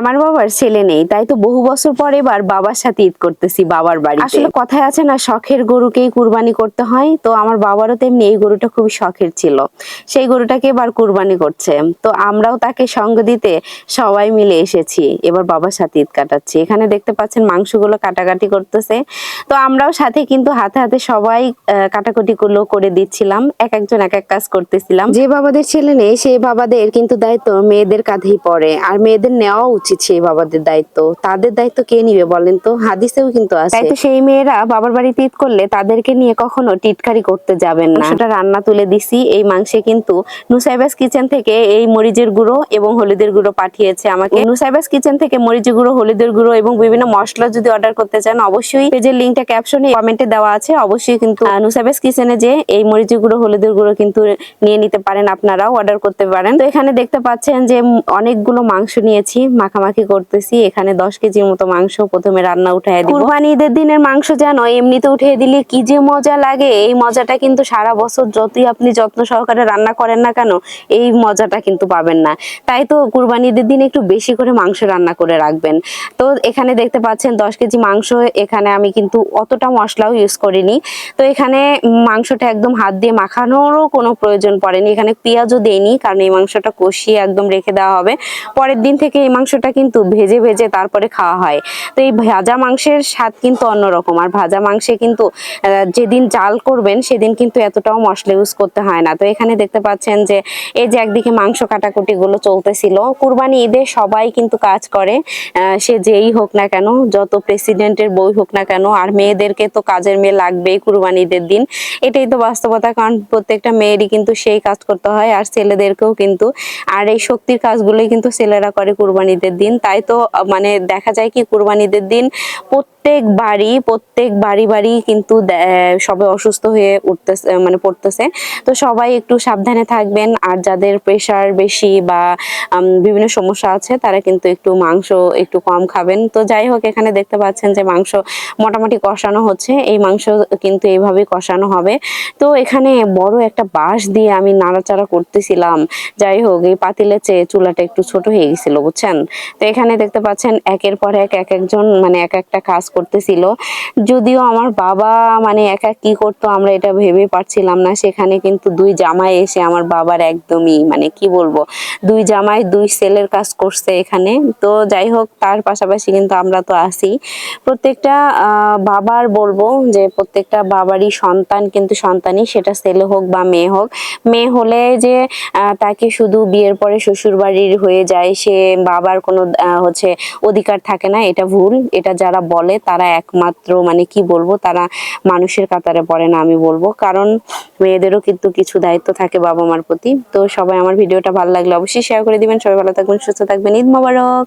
আমার বাবার ছেলে নেই তাই তো বহু বছর পর এবার বাবার সাথে ঈদ করতেছি বাবার বাড়ি আসলে কথায় আছে না শখের গরুকেই কুরবানি করতে হয় তো আমার বাবারও তেমনি এই গরুটা খুবই শখের ছিল। সেই গরুটাকে এবার কুরবানি করছে। তো আমরাও তাকে সঙ্গ দিতে সবাই মিলে এসেছি এবার বাবার সাথে ঈদ কাটাচ্ছি। এখানে দেখতে পাচ্ছেন মাংসগুলো কাটাকাটি করতেছে। তো আমরাও সাথে কিন্তু হাতে হাতে সবাই কাটাকুটি গুলো করে দিচ্ছিলাম এক একজন এক এক কাজ করতেছিলাম। যে বাবাদের ছেলে নেই সেই বাবাদের কিন্তু দায়িত্ব মেয়েদের কাঁধেই পড়ে আর মেয়েদের নেওয়া উচিত। সেই বাবাদের দায়িত্ব। তাদের দায়িত্ব কে নিবে বলেন তো? হাদিসেও কিন্তু আছে। তাই তো সেই মেয়েরা বাবার বাড়িতে ঈদ করলে তাদেরকে নিয়ে কখনো টিটকারি করতে যাবেন না। সেটা রান্না তুলে দিছি এই মাংসে কিন্তু নুসাইবাস কিচেন থেকে এই মরিচের গুঁড়ো এবং হলুদের গুঁড়ো পাঠিয়েছে আমাকে। নুসাইবাস কিচেন থেকে মরিচের গুঁড়ো হলুদের গুঁড়ো এবং বিভিন্ন মশলা যদি অর্ডার করতে চান অবশ্যই পেজের লিঙ্কটা ক্যাপশনে কমেন্টে দেওয়া আছে। অবশ্যই কিন্তু নুসাইবাস কিচেনে যে এই মরিচের গুঁড়ো হলুদের গুঁড়ো কিন্তু নিয়ে নিতে পারেন আপনারাও অর্ডার করতে পারেন। তো এখানে দেখতে পাচ্ছেন যে অনেকগুলো মাংস নিয়েছি মাখামাখি করতেছি, এখানে দশ কেজির মতো মাংস প্রথমে রান্না দিব। কুরবানি ঈদের দিনের মাংস যেন এমনিতে উঠিয়ে দিলে কি যে মজা লাগে, এই মজাটা কিন্তু সারা বছর যতই আপনি যত্ন সহকারে রান্না করেন না কেন, এই মজাটা কিন্তু পাবেন না। তাই তো কুরবানি ঈদের দিন একটু বেশি করে মাংস রান্না করে রাখবেন। তো এখানে দেখতে পাচ্ছেন দশ কেজি মাংস, এখানে আমি কিন্তু অতটা মশলাও ইউজ করিনি। তো এখানে মাংসটা একদম হাত দিয়ে মাখানোরও কোনো প্রয়োজন পড়েনি। এখানে পেঁয়াজও দেইনি, কারণ এই মাংসটা কষিয়ে একদম রেখে দেওয়া হবে। পরের দিন থেকে এই মাংসটা কিন্তু ভেজে ভেজে তারপরে খাওয়া হয়। তো এই ভাজা মাংসের স্বাদ কিন্তু অন্যরকম। আর ভাজা মাংসে কিন্তু যেদিন জাল করবেন সেদিন কিন্তু এতটাও মশলা ইউজ করতে হয় না। তো এখানে দেখতে পাচ্ছেন যে, এই যে একদিকে মাংস কাটাকুটি গুলো চলতেছিল, কুরবানি ঈদে সবাই কিন্তু কাজ করে সে যেই হোক না কেন, যত প্রেসিডেন্টের বই হোক না কেন, আর মেয়েদেরকে তো কাজের মেয়ে লাগবেই কুরবানি ঈদের দিন। এটাই তো বাস্তবতা, কারণ প্রত্যেকটা মেয়েরই কিন্তু সেই কাজ করতে হয়, আর ছেলেদেরকেও কিন্তু। আর এই শক্তির কাজগুলোই কিন্তু ছেলেরা করে কুরবানিদের দিন তাই তো মানে দেখা যায় কি কুরবানিদের দিন প্রত্যেক বাড়ি প্রত্যেক বাড়ি বাড়ি কিন্তু সবাই অসুস্থ হয়ে উঠতেছে মানে পড়তেছে। তো সবাই একটু সাবধানে থাকবেন। আর যাদের প্রেশার বেশি বা বিভিন্ন সমস্যা আছে, তারা কিন্তু একটু মাংস একটু কম খাবেন। তো যাই হোক, এখানে দেখতে পাচ্ছেন যে মাংস মোটামুটি কষানো হচ্ছে। এই মাংস কিন্তু এইভাবেই কষানো হবে। তো এখানে বড় একটা বাঁশ দিয়ে আমি নাড়াচাড়া করতেছিলাম। যাই হোক, এই পাতিলে চেয়ে চুলাটা একটু ছোট হয়ে গেছিল, বুঝছেন? তো এখানে দেখতে পাচ্ছেন, একের পর এক এক একজন মানে এক একটা কাজ করতেছিল। যদিও আমার বাবা মানে একা কি করতো আমরা এটা ভেবে পারছিলাম না। সেখানে কিন্তু দুই জামাই এসে আমার বাবার একদমই মানে কি বলব, দুই জামাই দুই ছেলের কাজ করছে এখানে। তো যাই হোক, তার পাশাপাশি কিন্তু আমরা তো আছি। প্রত্যেকটা বাবার বলব যে প্রত্যেকটা বাবারই সন্তান কিন্তু সন্তানই, সেটা ছেলে হোক বা মেয়ে হোক। মেয়ে হলে যে তাকে শুধু বিয়ের পরে শ্বশুর বাড়ির হয়ে যায়, সে বাবার কোনো হচ্ছে অধিকার থাকে না, এটা ভুল। এটা যারা বলে তারা একমাত্র মানে কি বলব, তারা মানুষের কাতারে পড়ে না আমি বলব। কারণ মেয়েদেরও কিন্তু কিছু দায়িত্ব থাকে বাবা মার প্রতি। তো সবাই আমার ভিডিওটা ভালো লাগলে অবশ্যই শেয়ার করে দিবেন। সবাই ভালো থাকবেন, সুস্থ থাকবেন। ঈদ মোবারক!